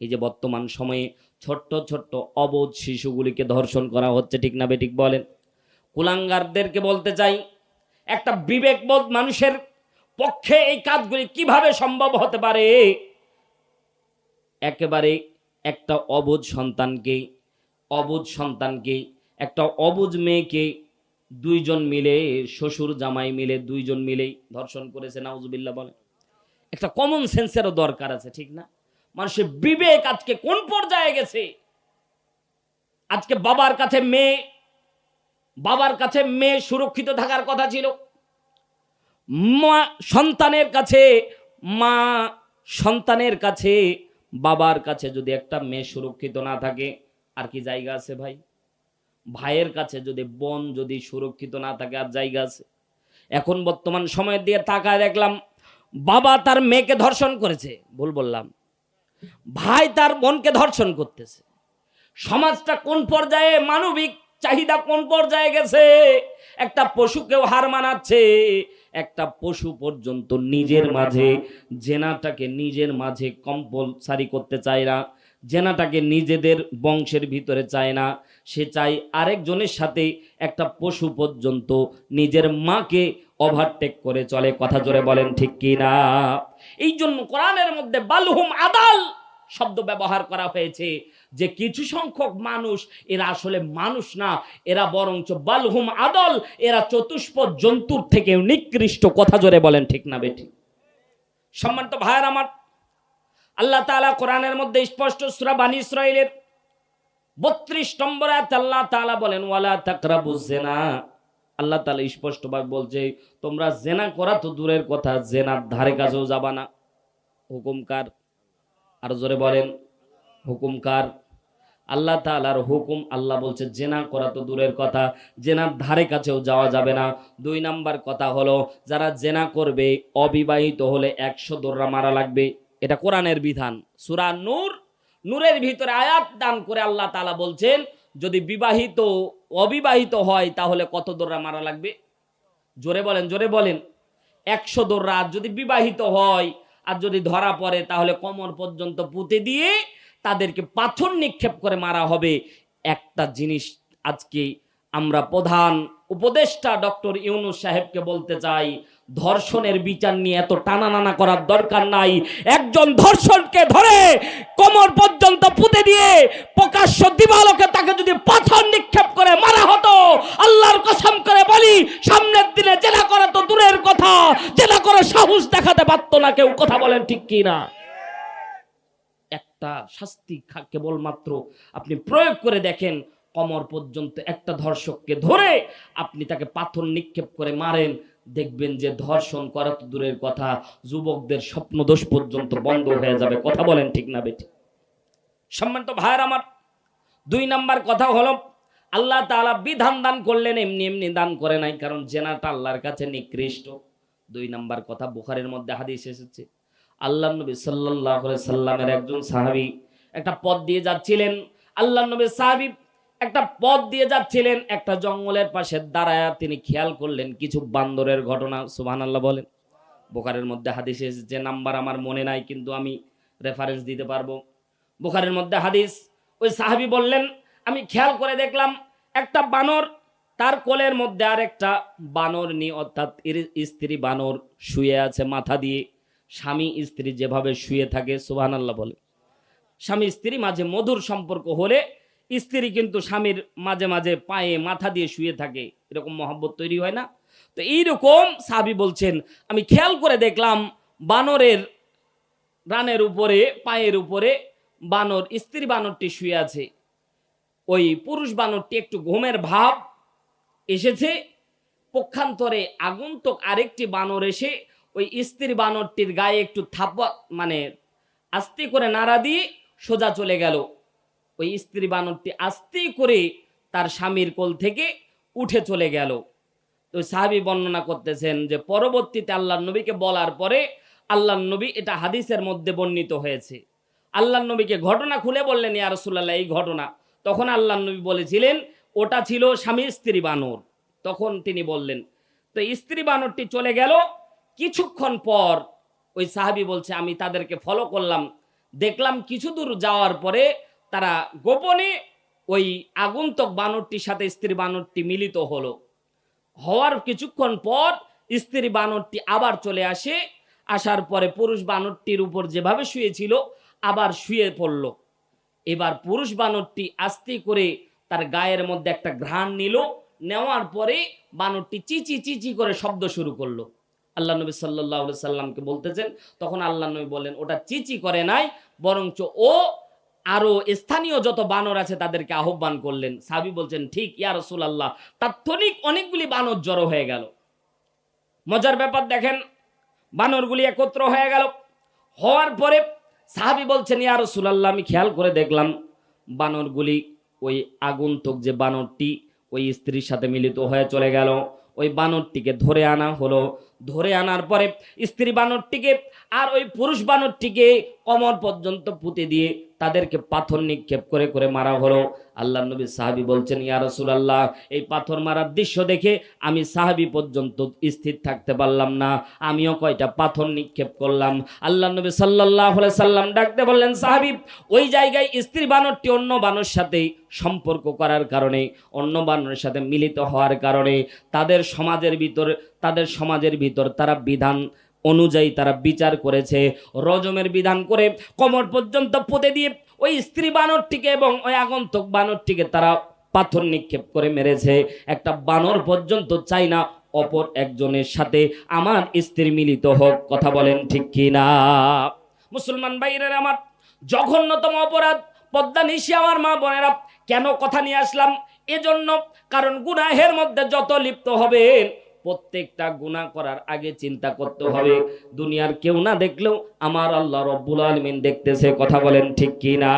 এই যে বর্তমান সময়ে ছোট্ট ছোট্ট অবোধ শিশুগুলিকে ধর্ষণ করা হচ্ছে, ঠিক না বেঠিক বলেন? কুলাঙ্গারদেরকে বলতে চাই, একটা বিবেকবোধ মানুষের পক্ষে এই কাজগুলি কীভাবে সম্ভব হতে পারে? একেবারে একটা অবুধ সন্তানকে অবুধ সন্তানকে, একটা অবুধ মেয়েকে দুইজন মিলে, শ্বশুর জামাই মিলে দুইজন মিলেই ধর্ষণ করেছে, নাউজুবিল্লাহ বলে একটা কমন সেন্সেরও দরকার আছে, ঠিক না? মানুষের বিবেক আজকে কোন পর্যায়ে গেছে? আজকে বাবার কাছে মেয়ে, বাবার কাছে মেয়ে সুরক্ষিত থাকার কথা ছিল। মা সন্তানের কাছে, মা সন্তানের কাছে, বাবার কাছে যদি একটা মেয়ে সুরক্ষিত না থাকে, আর কি জায়গা আছে ভাই? ভাইয়ের কাছে যদি বোন যদি সুরক্ষিত না থাকে, আর জায়গা আছে? এখন বর্তমান সময়ের দিয়ে তাকায় দেখলাম, বাবা তার মেয়েকে ধর্ষণ করেছে, ভুল বললাম। ভাই তার বোনকে ধর্ষণ করতেছে। সমাজটা কোন পর্যায়ে? মানবিক চাহিদা কোন পর্যায়ে গেছে? একটা পশুকেও হার মানাচ্ছে। একটা পশু পর্যন্ত নিজের মাঝে, জেনাটাকে নিজের মাঝে কম্পালসারি করতে চায় না। জেনাটাকে নিজেদের বংশের ভিতরে চায় না। সে চাই আরেকজনের সাথে একটা পশু পর্যন্ত নিজের মাকে ওভারটেক করে চলে, কথা জোরে বলেন, ঠিক কি না এই জন্য কোরআনের মধ্যে বালহুম আদাল শব্দ ব্যবহার করা হয়েছে যে কিছু সংখ্যক মানুষ, এরা আসলে মানুষ না, এরা বরঞ্চ বালহুম আদল, এরা চতুষ্প জন্তুর থেকে নিকৃষ্ট, কথা জোরে বলেন, ঠিক না বেটি সম্মানিত ভাইয়ের আমার, আল্লাহ তাআলা কোরআনের মধ্যে স্পষ্ট সূরা বানী ইসরাইলের বত্রিশ নম্বর আল্লাহ তাআলা বলেন, ওয়ালা তাকরাবু জেনা। আল্লাহ তাআলা স্পষ্টভাবে বলছে তোমরা জেনা করা তো দূরের কথা জেনার ধারে কাছেও যাবা না। হুকুমকার আর জোরে বলেন। হুকুমকার আল্লাহ তাআলার হুকুম আল্লাহ বলছে জেনা করা তো দূরের কথা জেনার ধারে কাছেও যাওয়া যাবে না। দুই নাম্বার কথা হলো যারা জেনা করবে অবিবাহিত হলে একশো দোররা মারা লাগবে। এটা কোরআনের বিধান। সুরা নূর নূরের ভিতরে আয়াত দান করে আল্লাহ তাআলা বলছেন যদি বিবাহিত, অবিবাহিত হয়, তাহলে কত দোররা মারা লাগবে? জোরে বলেন জোরে বলেন। একশো দোররা। যদি বিবাহিত হয়, আর যদি ধরা পড়ে, তাহলে কোমর পর্যন্ত পুঁতে দিয়ে তাদেরকে পাথর নিক্ষেপ করে মারা হবে। একটা জিনিস আজকে আমরা প্রধান উপদেষ্টা ডক্টর ইউনুস সাহেবকে বলতে চাই, ধর্ষণের বিচার নিয়ে এত টানা নানা করার দরকার নাই। একজন ধর্ষণকে ধরে কোমর পর্যন্ত পুঁতে দিয়ে প্রকাশ্য দিবালোকে তাকে যদি পাথর নিক্ষেপ করে মারা হতো আল্লাহর কসম করে বলি সামনের দিনে জেলা করা তো দূরের কথা জেলা করে সাহস দেখাতে পারতো না কেউ কথা বলেন ঠিক কি না একটা শাস্তি কেবলমাত্র আপনি প্রয়োগ করে দেখেন, কমর পর্যন্ত একটা ধর্ষককে ধরে আপনি তাকে পাথর নিক্ষেপ করে মারেন। দেখবেন যে ধর্ষণ করা তো দূরের কথা, যুবকদের স্বপ্নদোষ পর্যন্ত বন্ধ হয়ে যাবে। কথা বলেন ঠিক না বেটি সম্মানিত ভাইয়ের আমার, দুই নাম্বার কথা হলো, আল্লাহ তাআলা বিধান দান করলেন, এমনি এমনি দান করে নাই, কারণ জেনাটা আল্লাহর কাছে নিকৃষ্ট। দুই নাম্বার কথা, বুখারের মধ্যে হাদিস এসেছে। আল্লাহ নবী সাল্লাহ সাল্লামের একজন সাহাবি একটা পথ দিয়ে যাচ্ছিলেন। আল্লাহ নবী সাহাবি একটা পথ দিয়ে যাচ্ছিলেন। একটা জঙ্গলের পাশে দাঁড়ায়া তিনি খেয়াল করলেন কিছু বান্দরের ঘটনা সুবহান আল্লাহ বলেন। বোখারের মধ্যে হাদিস এসেছে নাম্বার আমার মনে নাই, কিন্তু আমি রেফারেন্স দিতে পারব। বোখারের মধ্যে হাদিস, ওই সাহাবি বললেন, আমি খেয়াল করে দেখলাম, একটা বানর, তার কোলের মধ্যে আর একটা বানর নিয়ে অর্থাৎ স্ত্রী বানর শুয়ে আছে মাথা দিয়ে। স্বামী স্ত্রী যেভাবে শুয়ে থাকে সুবহান আল্লাহ বলে। স্বামী স্ত্রী মাঝে মধুর সম্পর্ক হলে স্ত্রী কিন্তু স্বামীর মাঝে মাঝে পায়ে মাথা দিয়ে শুয়ে থাকে, এরকম মহব্বত তৈরি হয় না। তো এইরকম সাবি বলছেন, আমি খেয়াল করে দেখলাম বানরের রানের উপরে, পায়ের উপরে বানর, স্ত্রী বানরটি শুয়ে আছে। ওই পুরুষ বানরটি একটু ঘুমের ভাব এসেছে, পক্ষান্তরে আগন্তুক আরেকটি বানর এসে ওই স্ত্রী বানরটির গায়ে একটু থাপ মানে আস্তে করে নাড়া দিয়ে সোজা চলে গেল। ওই স্ত্রী বানরটি আস্তে করে তার স্বামীর কোল থেকে উঠে চলে গেল। তো সাহাবি বর্ণনা করতেছেন যে, পরবর্তীতে আল্লাহ নবীকে বলার পরে আল্লাহ নবী এটা হাদিসের মধ্যে বর্ণিত হয়েছে। আল্লাহ নবীকে ঘটনা খুলে বললেন, ইয়া রাসূলুল্লাহ, এই ঘটনা। তখন আল্লাহ নবী বলেছিলেন, ওটা ছিল স্বামী স্ত্রী বানর। তখন তিনি বললেন, তো স্ত্রী বানরটি চলে গেল কিছুক্ষণ পর ওই সাহাবি বলছে, আমি তাদেরকে ফলো করলাম। দেখলাম কিছু দূর যাওয়ার পরে তারা গোপনে ওই আগন্তুক বানরটির সাথে স্ত্রী বানরটি মিলিত হলো। হওয়ার কিছুক্ষণ পর স্ত্রী বানরটি আবার চলে আসে। আসার পরে পুরুষ বানরটির উপর যেভাবে শুয়েছিল আবার শুয়ে পড়ল। এবার পুরুষ বানরটি আস্তে করে তার গায়ের মধ্যে একটা ঘ্রাণ নিল। নেওয়ার পরে বানরটি চিচি চিচি করে শব্দ শুরু করল। আল্লাহ নবী সাল্লাহ সাল্লামকে বলতেছেন, তখন আল্লাহ নবী বললেন, ওটা চিচি করে নাই, বরঞ্চ ও আরও স্থানীয় যত বানর আছে তাদেরকে আহ্বান করলেন। সাবি বলছেন, ঠিক, ইয়া রসুল আল্লাহ তাৎক্ষণিক অনেকগুলি বানর জড়ো হয়ে গেল। মজার ব্যাপার দেখেন, বানরগুলি একত্র হয়ে গেল। হওয়ার পরে সাহাবি বলছেন, ইয়া রসুল আল্লাহ আমি খেয়াল করে দেখলাম, বানরগুলি ওই আগন্তুক যে বানরটি ওই স্ত্রীর সাথে মিলিত হয়ে চলে গেল। ওই বানরটিকে ধরে আনা হলো। ধরে আনার পরে স্ত্রী বানরটিকে আর ওই পুরুষ বানরটিকে কমর পর্যন্ত পুঁতে দিয়ে তাদেরকে পাথর নিক্ষেপ করে করে মারা হলো। আল্লাহ নবী সাহাবি বলছেন, ইয়া রাসূলুল্লাহ, এই পাথর মারার দৃশ্য দেখে আমি সাহাবি পর্যন্ত স্থির থাকতে পারলাম না। আমিও কয়টা পাথর নিক্ষেপ করলাম। আল্লাহ নবী সাল্লাল্লাহু আলাইহি সাল্লাম ডাকতে বললেন, সাহাবি, ওই জায়গায় স্ত্রী বানরটি অন্য বানর সাথে সম্পর্ক করার কারণে, অন্য বানরের সাথে মিলিত হওয়ার কারণে, তাদের সমাজের ভিতর, তাদের সমাজের ভিতর তারা বিধান অনুযায়ী তারা বিচার করেছে। রজমের বিধান করে কোমর পর্যন্ত পুঁতে দিয়ে ওই স্ত্রী বানরটিকে এবং ওই আগন্তুক বানরটিকে তারা পাথর নিক্ষেপ করে মেরেছে। একটা বানর পর্যন্ত চাই না, অপর একজনের সাথে আমার স্ত্রী মিলিত হোক, কথা বলেন ঠিক কি না মুসলমান বাইরের আমার জঘন্যতম অপরাধ, পদ্মা নিশি আমার মা বোনেরা, কেন কথা নিয়ে আসলাম? এজন্য কারণ গুনাহের মধ্যে যত লিপ্ত হবেন প্রত্যেকটা গুণা করার আগে চিন্তা করতে হবে। দুনিয়ার কেউ না দেখলেও আমার আল্লাহ রব্বুল আলমিন দেখতেছে কথা বলেন ঠিক কি না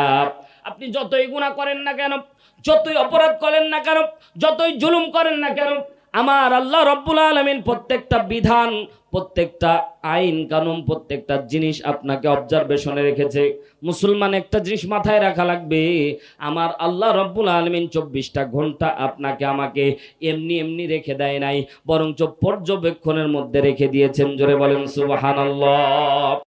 আপনি যতই গুণা করেন না কেন যতই অপরাধ করেন না কেন যতই জুলুম করেন না কেন আমার আল্লাহ রব্বুল আলমিন প্রত্যেকটা বিধান, প্রত্যেকটা আইন, কানুন, প্রত্যেকটা জিনিস আপনাকে অবজারভেশনে রেখেছে। মুসলমান একটা জিনিস মাথায় রাখা লাগবে, আমার আল্লাহ রব্বুল আলমিন চব্বিশটা ঘণ্টা আপনাকে আমাকে এমনি এমনি রেখে দেয় নাই, বরঞ্চ পর্যবেক্ষণের মধ্যে রেখে দিয়েছেন। জোরে বলেন সুবাহান